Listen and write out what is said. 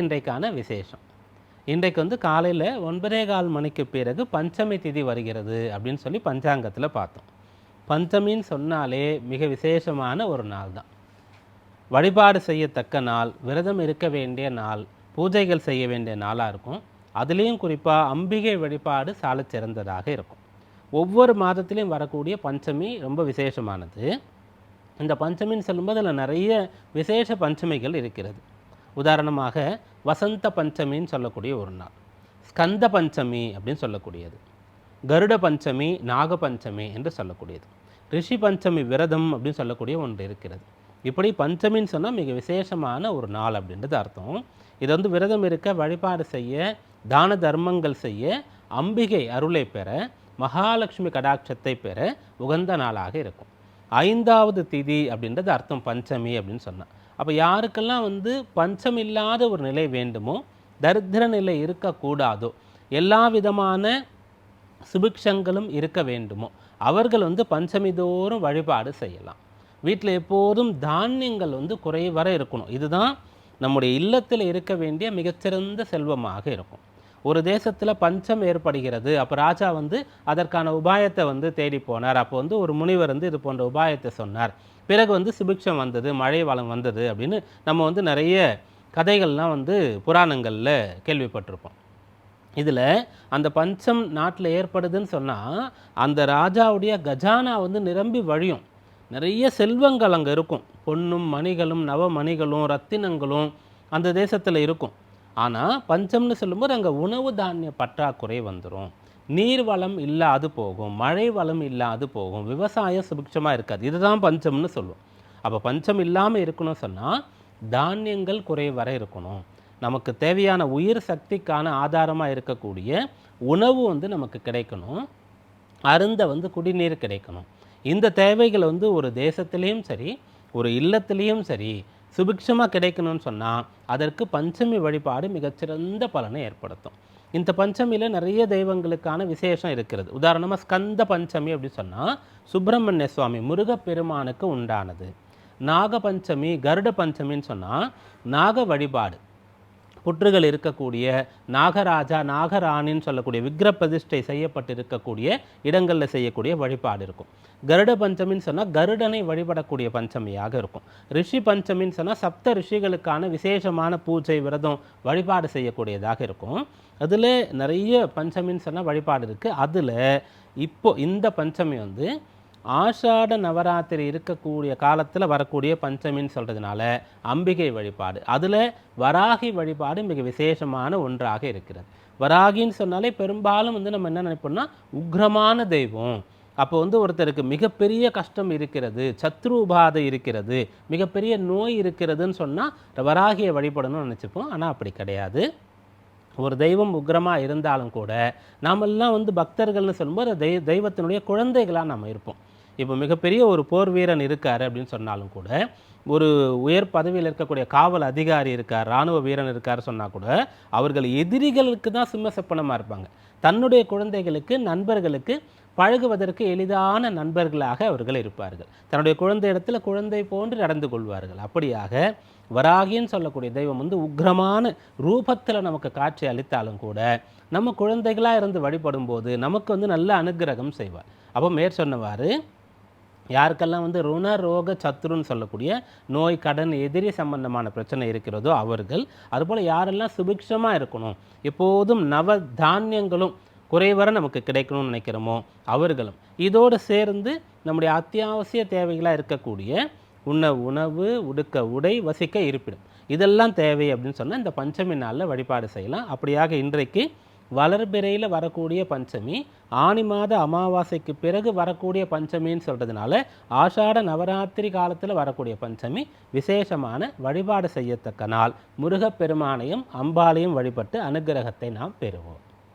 இன்றைக்கான விசேஷம். இன்றைக்கு வந்து காலையில் ஒன்பதே கால் மணிக்கு பிறகு பஞ்சமி திதி வருகிறது அப்படின்னு சொல்லி பஞ்சாங்கத்தில் பார்த்தோம். பஞ்சமின்னு சொன்னாலே மிக விசேஷமான ஒரு நாள் தான். வழிபாடு செய்யத்தக்க நாள் விரதம் இருக்க வேண்டிய நாள் பூஜைகள் செய்ய வேண்டிய நாளாக இருக்கும். அதுலேயும் குறிப்பாக அம்பிகை வழிபாடு சால சிறந்ததாக இருக்கும். ஒவ்வொரு மாதத்திலையும் வரக்கூடிய பஞ்சமி ரொம்ப விசேஷமானது. இந்த பஞ்சமின்னு சொல்லும்போது அதில் நிறைய விசேஷ பஞ்சமிகள் இருக்கிறது. உதாரணமாக வசந்த பஞ்சமின்னு சொல்லக்கூடிய ஒரு நாள். ஸ்கந்த பஞ்சமி அப்படின்னு சொல்லக்கூடியது. கருட பஞ்சமி நாக பஞ்சமி என்று சொல்லக்கூடியது. ரிஷி பஞ்சமி விரதம் அப்படின்னு சொல்லக்கூடிய ஒன்று இருக்கிறது. இப்படி பஞ்சமின்னு சொன்னால் மிக விசேஷமான ஒரு நாள் அப்படின்றது அர்த்தம். இது வந்து விரதம் இருக்க வழிபாடு செய்ய தான தர்மங்கள் செய்ய அம்பிகை அருளை பெற மகாலட்சுமி கடாட்சத்தை பெற உகந்த நாளாக இருக்கும். ஐந்தாவது திதி அப்படின்றது அர்த்தம் பஞ்சமி அப்படின்னு சொன்னால் அப்போ யாருக்கெல்லாம் வந்து பஞ்சம் இல்லாத ஒரு நிலை வேண்டுமோ தரித்திர நிலை இருக்கக்கூடாதோ எல்லா விதமான சுபிக்ஷங்களும் இருக்க வேண்டுமோ அவர்கள் வந்து பஞ்சமி தோறும் வழிபாடு செய்யலாம். வீட்டில் எப்போதும் தானியங்கள் வந்து குறைவர இருக்கணும். இதுதான் நம்முடைய இல்லத்தில் இருக்க வேண்டிய மிகச்சிறந்த செல்வமாக இருக்கும். ஒரு தேசத்தில் பஞ்சம் ஏற்படுகிறது. அப்போ ராஜா வந்து அதற்கான உபாயத்தை வந்து தேடி போனார். அப்போ வந்து ஒரு முனிவர் வந்து இது போன்ற உபாயத்தை சொன்னார். பிறகு வந்து சுபிக்ஷம் வந்தது மழை வளம் வந்தது அப்படின்னு நம்ம வந்து நிறைய கதைகள்லாம் வந்து புராணங்களில் கேள்விப்பட்டிருப்போம். இதில் அந்த பஞ்சம் நாட்டில் ஏற்படுதுன்னு சொன்னால் அந்த ராஜாவுடைய கஜானா வந்து நிரம்பி வழியும். நிறைய செல்வங்கள் அங்கே இருக்கும். பொன்னும் மணிகளும் நவமணிகளும் ரத்தினங்களும் அந்த தேசத்தில் இருக்கும். ஆனால் பஞ்சம்னு சொல்லும்போது அங்கே உணவு தானிய பற்றாக்குறை வந்துடும் நீர் வளம் இல்லாது போகும் மழை வளம் இல்லாது போகும் விவசாயம் சுபிக்ஷமாக இருக்காது. இதுதான் பஞ்சம்னு சொல்லுவோம். அப்போ பஞ்சம் இல்லாமல் இருக்கணும் சொன்னால் தானியங்கள் குறைவர இருக்கணும். நமக்கு தேவையான உயிர் சக்திக்கான ஆதாரமாக இருக்கக்கூடிய உணவு வந்து நமக்கு கிடைக்கணும். அருந்த வந்து குடிநீர் கிடைக்கணும். இந்த தேவைகள் வந்து ஒரு தேசத்திலையும் சரி ஒரு இல்லத்திலையும் சரி சுபிக்ஷமாக கிடைக்கணும்னு சொன்னால் அதற்கு பஞ்சமி வழிபாடு மிகச்சிறந்த பலனை ஏற்படுத்தும். இந்த பஞ்சமியில் நிறைய தெய்வங்களுக்கான விசேஷம் இருக்கிறது. உதாரணமாக ஸ்கந்த பஞ்சமி அப்படி சொன்னால் சுப்பிரமணிய சுவாமி முருகப்பெருமானுக்கு உண்டானது. நாக பஞ்சமி கருட பஞ்சமின்னு சொன்னால் நாக வழிபாடு. புற்றுகள் இருக்கக்கூடிய நாகராஜா நாகராணின்னு சொல்லக்கூடிய விக்ர பிரதிஷ்டை செய்யப்பட்டு இருக்கக்கூடிய இடங்களில் செய்யக்கூடிய வழிபாடு இருக்கும். கருட பஞ்சமின்னு சொன்னால் கருடனை வழிபடக்கூடிய பஞ்சமியாக இருக்கும். ரிஷி பஞ்சமின்னு சொன்னால் சப்த ரிஷிகளுக்கான விசேஷமான பூஜை விரதம் வழிபாடு செய்யக்கூடியதாக இருக்கும். அதில் நிறைய பஞ்சமின்னு சொன்னால் வழிபாடு இருக்குது அதில் இப்போ இந்த பஞ்சமி வந்து ஆஷாட நவராத்திரி இருக்கக்கூடிய காலத்தில் வரக்கூடிய பஞ்சமின்னு சொல்கிறதுனால அம்பிகை வழிபாடு. அதில் வராகி வழிபாடு மிக விசேஷமான ஒன்றாக இருக்கிறது. வராகின்னு சொன்னாலே பெரும்பாலும் வந்து நம்ம என்ன நினைப்போம்னா உக்ரமான தெய்வம். அப்போ வந்து ஒருத்தருக்கு மிகப்பெரிய கஷ்டம் இருக்கிறது சத்ரு உபாதை இருக்கிறது மிகப்பெரிய நோய் இருக்கிறதுன்னு சொன்னால் வராகியை வழிபடணும்னு நினச்சிப்போம். ஆனால் அப்படி கிடையாது. ஒரு தெய்வம் உக்ரமாக இருந்தாலும் கூட நாமெல்லாம் வந்து பக்தர்கள்னு சொல்லும்போது தெய் தெய்வத்தினுடைய குழந்தைகளாக நம்ம இருப்போம். இப்போ மிகப்பெரிய ஒரு போர் வீரன் இருக்கார் அப்படின்னு சொன்னாலும் கூட ஒரு உயர் பதவியில் இருக்கக்கூடிய காவல் அதிகாரி இருக்கார் இராணுவ வீரன் இருக்கார் சொன்னால் கூட அவர்கள் எதிரிகளுக்கு தான் சிம்ம செப்பனமாக இருப்பாங்க. தன்னுடைய குழந்தைகளுக்கு நண்பர்களுக்கு பழகுவதற்கு எளிதான நண்பர்களாக அவர்கள் இருப்பார்கள். தன்னுடைய குழந்தை இடத்துல குழந்தை போன்று நடந்து கொள்வார்கள். அப்படியாக வராகின்னு சொல்லக்கூடிய தெய்வம் வந்து உக்ரமான ரூபத்தில் நமக்கு காட்சி அளித்தாலும் கூட நம்ம குழந்தைகளாக இருந்து வழிபடும் போது நமக்கு வந்து நல்ல அனுக்கிரகம் செய்வார். அப்போ மேற் சொன்னவாறு யாருக்கெல்லாம் வந்து ருண ரோக சத்ருன்னு சொல்லக்கூடிய நோய் கடன் எதிரி சம்பந்தமான பிரச்சனை இருக்கிறதோ அவர்கள் அதுபோல் யாரெல்லாம் சுபிக்ஷமாக இருக்கணும் எப்போதும் நவ தானியங்களும் குறைவர நமக்கு கிடைக்கணும்னு நினைக்கிறோமோ அவர்களும் இதோடு சேர்ந்து நம்முடைய அத்தியாவசிய தேவைகளாக இருக்கக்கூடிய உண்ண உணவு உடுக்க உடை வசிக்க இருப்பிடும். இதெல்லாம் தேவை அப்படின்னு சொன்னால் இந்த பஞ்சமி நாளில் வழிபாடு செய்யலாம். அப்படியாக இன்றைக்கு வளர்பிறையில் வரக்கூடிய பஞ்சமி ஆனி மாத அமாவாசைக்கு பிறகு வரக்கூடிய பஞ்சமின்னு சொல்கிறதுனால ஆஷாட நவராத்திரி காலத்தில் வரக்கூடிய பஞ்சமி விசேஷமான வழிபாடு செய்யத்தக்க நாள். முருகப்பெருமானையும் அம்பாளையும் வழிபட்டு அனுகிரகத்தை நாம் பெறுவோம்.